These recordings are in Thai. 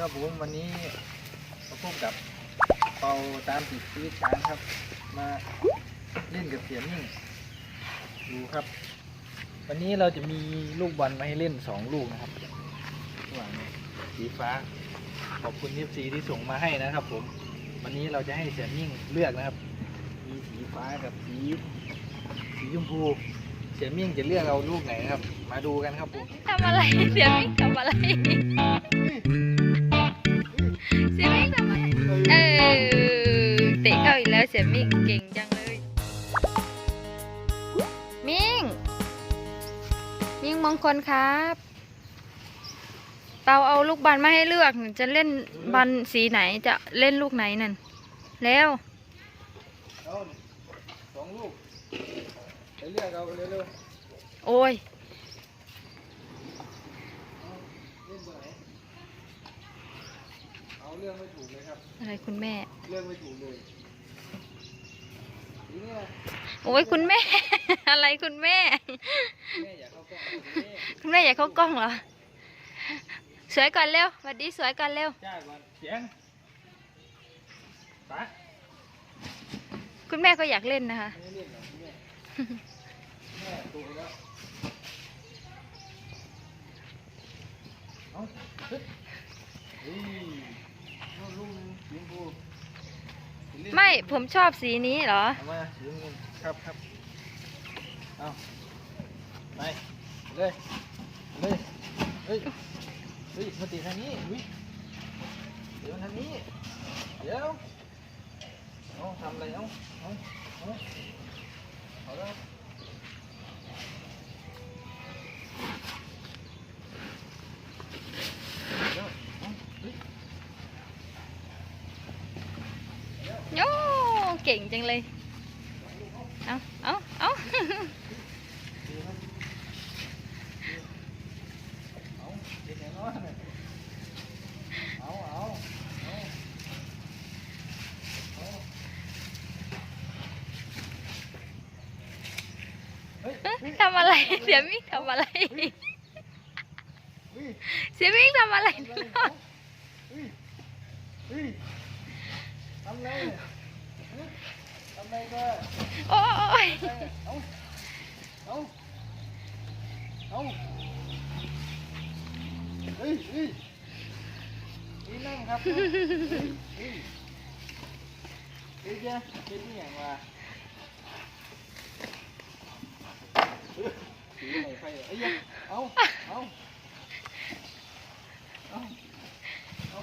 ครับผมวันนี้มาพบกับเป่าตามติดชีวิตช้างครับ มาเล่นกับเสียมิ่งดูครับ วันนี้เราจะมีลูกบอลมาให้เล่นสองลูกนะครับระหว่างนี้สีฟ้า ขอบคุณทีฟซีที่ส่งมาให้นะครับ ผม วันนี้เราจะให้เสียมิ่งเลือกนะครับ มีสีฟ้ากับสีสีชมพู เสียมิ่งจะเลือกเอาลูกไหนนะครับ มาดูกันครับผม ทำอะไรเสียมิ่งทำอะไร เสียมิ่งทำอะไรเออเตะเข้าอีกแล้วเสียมิ่งเก่งจังเลย มิ่ง มิ่งมงคลครับเปาเอาลูกบอลมาให้เลือกหนูจะเล่นบอลสีไหนจะเล่นลูกไหนนั่นแล้วเอาสองลูกไปเลือกเอาเร็วโอ้ย ๆเอาเล่นตัวไหน เอาเรื่องไม่ถูกเลยครับ อะไรคุณแม่ เรื่องไม่ถูกเลยทีนี้นะโอ้ยคุณแม่ อะไรคุณแม่ แม่อยากเข้ากล้องเอาทีนี้คุณแม่อยากเข้ากล้องเหรอ สวยก่อนเร็วสวัสดีสวยก่อนเร็ว จ้าก่อนเสียงไปคุณแม่ก็อยากเล่นนะคะ ไม่เล่นหรอกแม่แม่ตัวแล้วเอาเฮ้ย มพูไม่ผมชอบสีนี้เหรอเอามาสีชมพูครับครับเอาไปเลยเลยเฮ้ยเฮ้ยมาติดทางนี้อุ้ยเดี๋ยวทางนี้เดี๋ยวเอาทำอะไรเอาเอาเอาเอาแล้ว เก่งจังเลยเอาเอาเอาทำอะไรเสียมิ่งทำอะไรเสียมิ่งทำอะไรทำเลย โอ้ยนี่นั่งครับเฮ้ยเจ๊เจ๊นี่อย่างว่าสีไหนไฟเอ้ยเอาเอาเอาเอา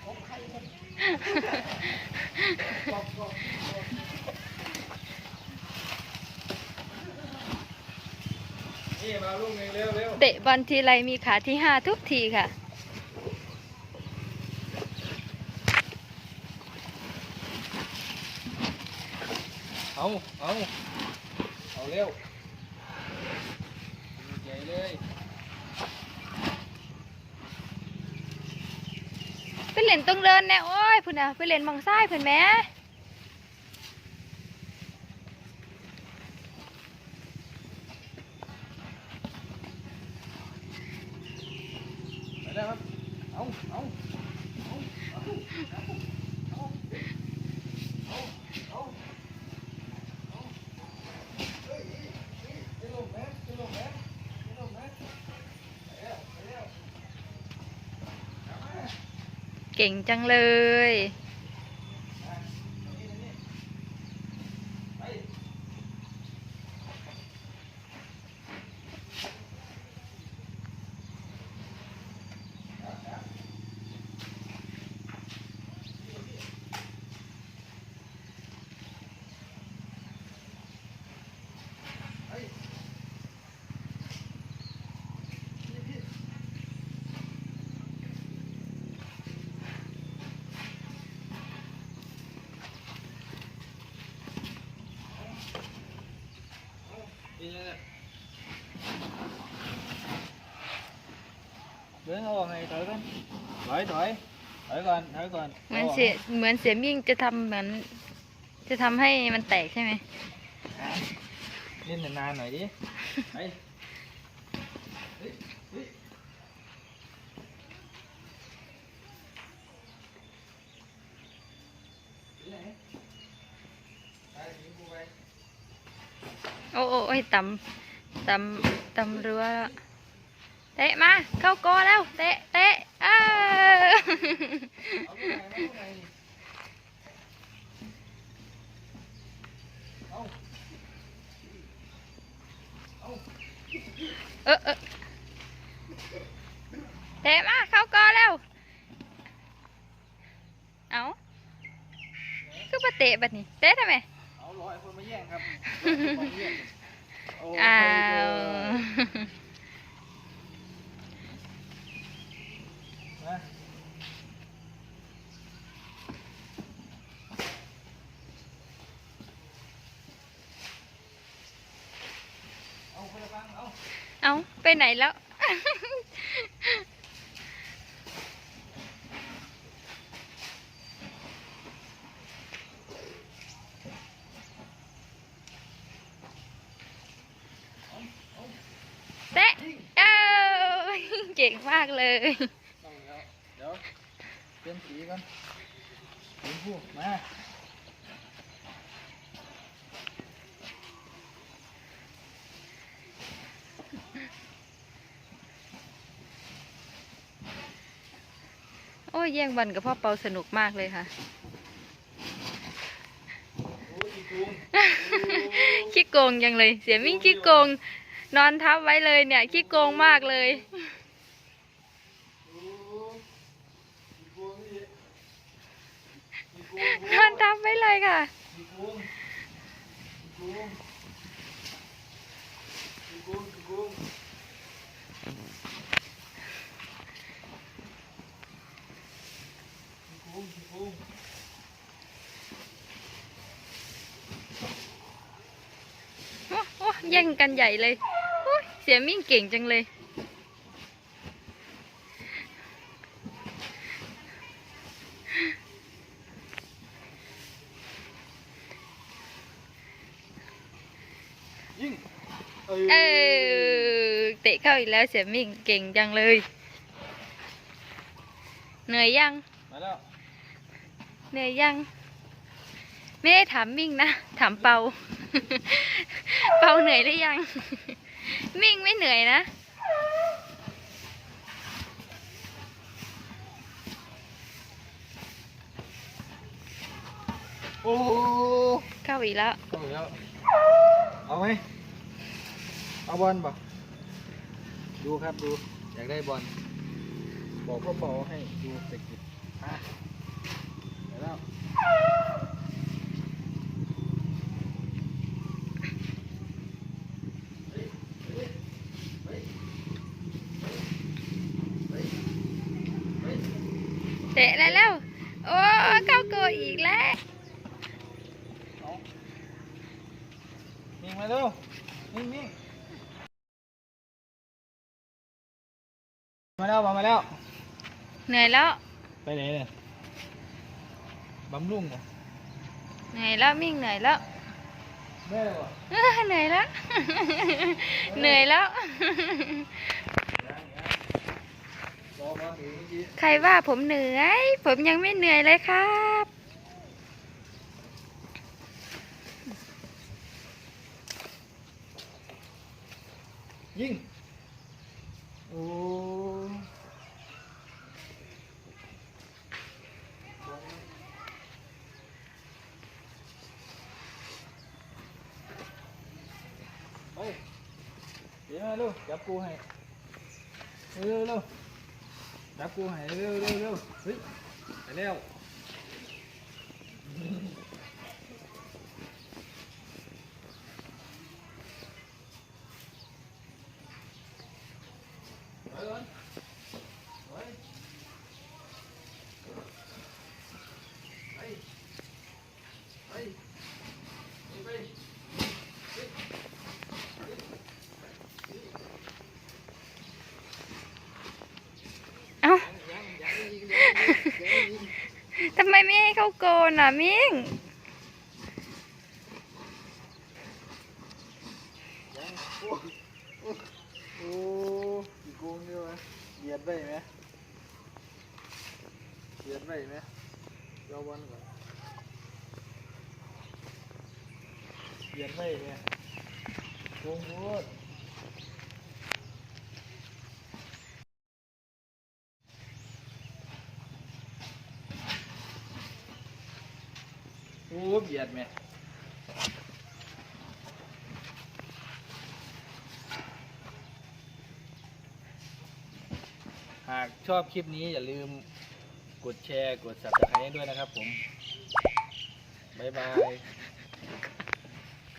เอาใคร เร็วเร็วเตะบอลทีไรมีขาที่ห้าทุกทีค่ะ เอาเอาเอาเร็วใหญ่เลยไปเล่นตรงเดินแน่โอ้ยพุ่นน่ะไปเล่นมองซ้ายเพิ่นแหม่ไปแล้วครับเอาเอาเอาเอาเอาเอาเอาเอาเอาเฮ้ยเฮ้ยจะลงไหมจะลงไหมจะลงไหมไปแล้วไปแล้วกลับมา เก่งจังเลย อะตรงนี้ตรงนี้ไป นี่นะเดินเอาออกไงถอยก่อนถอยถอยถอย ก่อนถอยก่อนเหมือนเสียเหมือนเสียมิ่งจะทำเหมือนจะทำให้มันแตกใช่ไหมอะเล่นนานๆหน่อยดิไปเฮ้ยเฮ้ย โอ้ยตำตำตำรั้วเตะมา เข้าโกแล้ว เตะเตะเออเออเตะมาเข้าโกแล้ว เอาคือมาเตะแบบนี้ เตะทำไม เอาร้อยคนมาแย่งครับ อ้าวมาเอาคนละฟังเอาเอาไปไหนแล้ว เตะเอ้าเก่ง มากเลยเอาแล้วเดี๋ยวเปลี่ยนสีก่อนสีชมพูมาโอ้ยแย่งบอลกับพ่อเปาสนุกมากเลยค่ะโอ้ยอีกุ้งขี้โกงยังเลย เสียมิ่งขี้โกง นอนทับไว้เลยเนี่ย ขี้โกงมากเลย โอ้อีกุ้งนี่อีกุ้ง นอนทับไว้เลยค่ะโอ้โแย่งกันใหญ่เลย เสียมิ่งเก่งจังเลย เออเตะเข้าอีกแล้วเสียมิ่งเก่งจังเลย เหนื่อยยังมาแล้วเหนื่อยยัง ไม่ได้ถามมิ่งนะ ถามเปา เปาเหนื่อยหรือยัง มิ่งไม่เหนื่อยนะโอ้โหเข้าอีกแล้วเข้าแล้วเอาไหม เอาบอลป่ะดูครับดู อยากได้บอลบอกพ่อปอให้ดูสะกิดอะเดี๋ยวแล้วเตะได้แล้ว โอ้เข้าโกลอีกแล้วเอานิ่งมาเร็วนิ่งนิ่ง มาแล้วมามาแล้ว เหนื่อยแล้ว ไปไหนเนี่ยบำรุงเหรอเหนื่อยแล้วมิ่งเหนื่อยแล้วได้เหรอเอ้อเหนื่อยแล้วเหนื่อยแล้วรอมาถึงเมื่อกี้ใครว่าผมเหนื่อย ผมยังไม่เหนื่อยเลยครับ ยิง โอ้ไป เดี๋ยวมาเร็วจับกูให้เร็วเร็วจับกูให้เร็วเร็วเร็วเฮ้ยไปแล้วไปก่อนไปไปไปไป เอ้า ยังยังยิงยังยิงยังยิง ทำไมไม่ให้เขาโกนอะมิ่งโอ้โอ้โอ้อีกงเดียวไหมเหยียดไปไหมเหยียดไปไหมเดี๋ยวบอลก่อนเหยียดไปไหมโกงพูด อ้เบียดไหมหากชอบคลิปนี้อย่าลืมกดแชร์ กด subscribe ด้วยนะครับผม บ๊ายบาย